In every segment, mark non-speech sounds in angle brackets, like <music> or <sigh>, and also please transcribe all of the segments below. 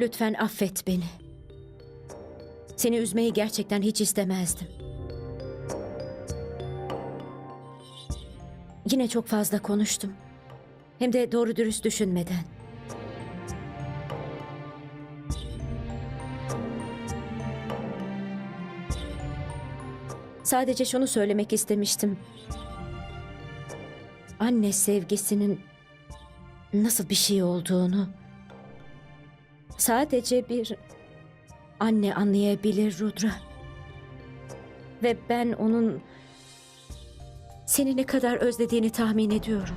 Lütfen affet beni. Seni üzmeyi gerçekten hiç istemezdim. Yine çok fazla konuştum. Hem de doğru dürüst düşünmeden. Sadece şunu söylemek istemiştim. Anne sevgisinin nasıl bir şey olduğunu sadece bir anne anlayabilir Rudra. Ve ben onun seni ne kadar özlediğini tahmin ediyorum.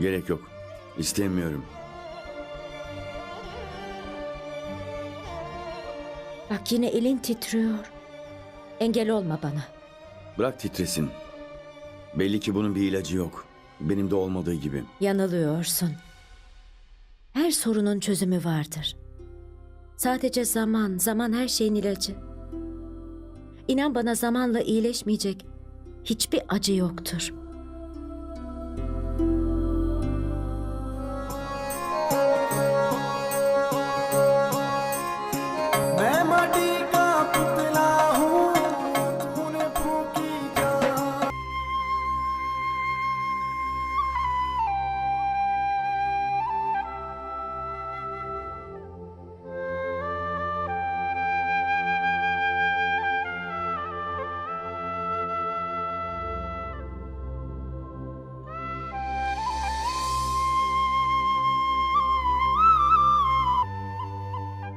Gerek yok. İstemiyorum. Bak yine elin titriyor. Engel olma bana. Bırak titresin. Belli ki bunun bir ilacı yok. Benim de olmadığı gibi. Yanılıyorsun. Her sorunun çözümü vardır. Sadece zaman, zaman her şeyin ilacı. İnan bana zamanla iyileşmeyecek hiçbir acı yoktur.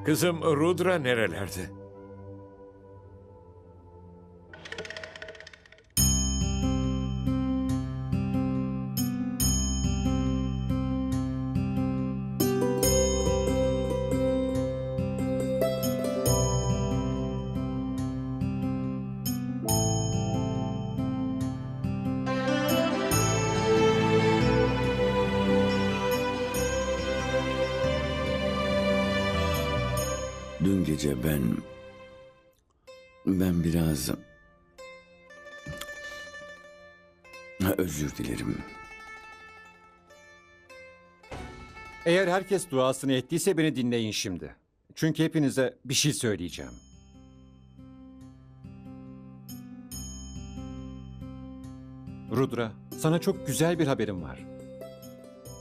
Kızım Rudra nerelerde? Dün gece ben... Ben biraz... Özür dilerim. Eğer herkes duasını ettiyse beni dinleyin şimdi. Çünkü hepinize bir şey söyleyeceğim. Rudra, sana çok güzel bir haberim var.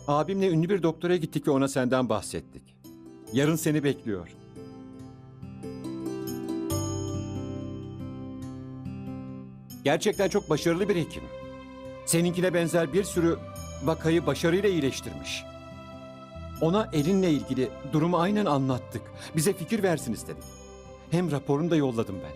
Abimle ünlü bir doktora gittik ve ona senden bahsettik. Yarın seni bekliyor. Gerçekten çok başarılı bir hekim. Seninkine benzer bir sürü vakayı başarıyla iyileştirmiş. Ona elinle ilgili durumu aynen anlattık. Bize fikir versin istedik. Hem raporunu da yolladım ben.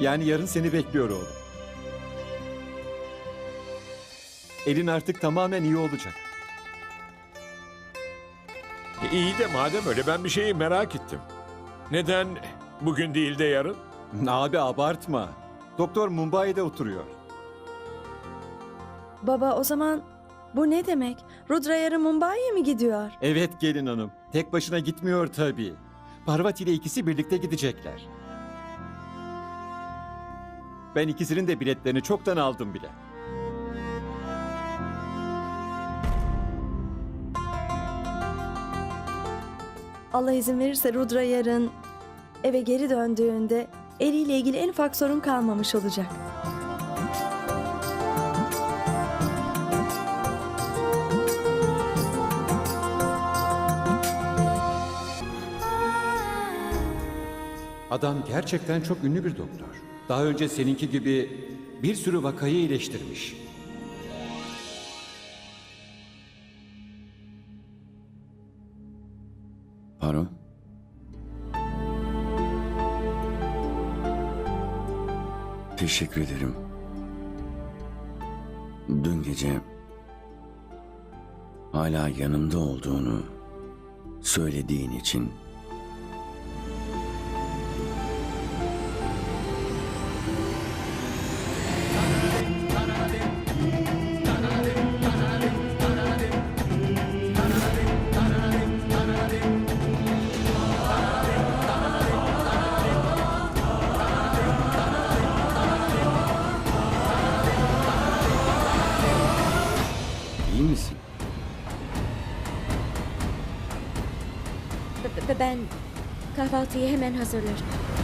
Yani yarın seni bekliyor oğlum. Elin artık tamamen iyi olacak. E, İyi de madem öyle ben bir şeyi merak ettim. Neden bugün değil de yarın? <laughs> Abi abartma. Doktor Mumbai'de oturuyor. Baba o zaman bu ne demek? Rudra yarın Mumbai'ye mi gidiyor? Evet gelin hanım. Tek başına gitmiyor tabii. Parvati ile ikisi birlikte gidecekler. Ben ikisinin de biletlerini çoktan aldım bile. Allah izin verirse Rudra yarın eve geri döndüğünde eliyle ilgili en ufak sorun kalmamış olacak. Adam gerçekten çok ünlü bir doktor. Daha önce seninki gibi bir sürü vakayı iyileştirmiş. Paro? Teşekkür ederim. Dün gece hala yanımda olduğunu söylediğin için Ben kahvaltıyı hemen hazırlarım.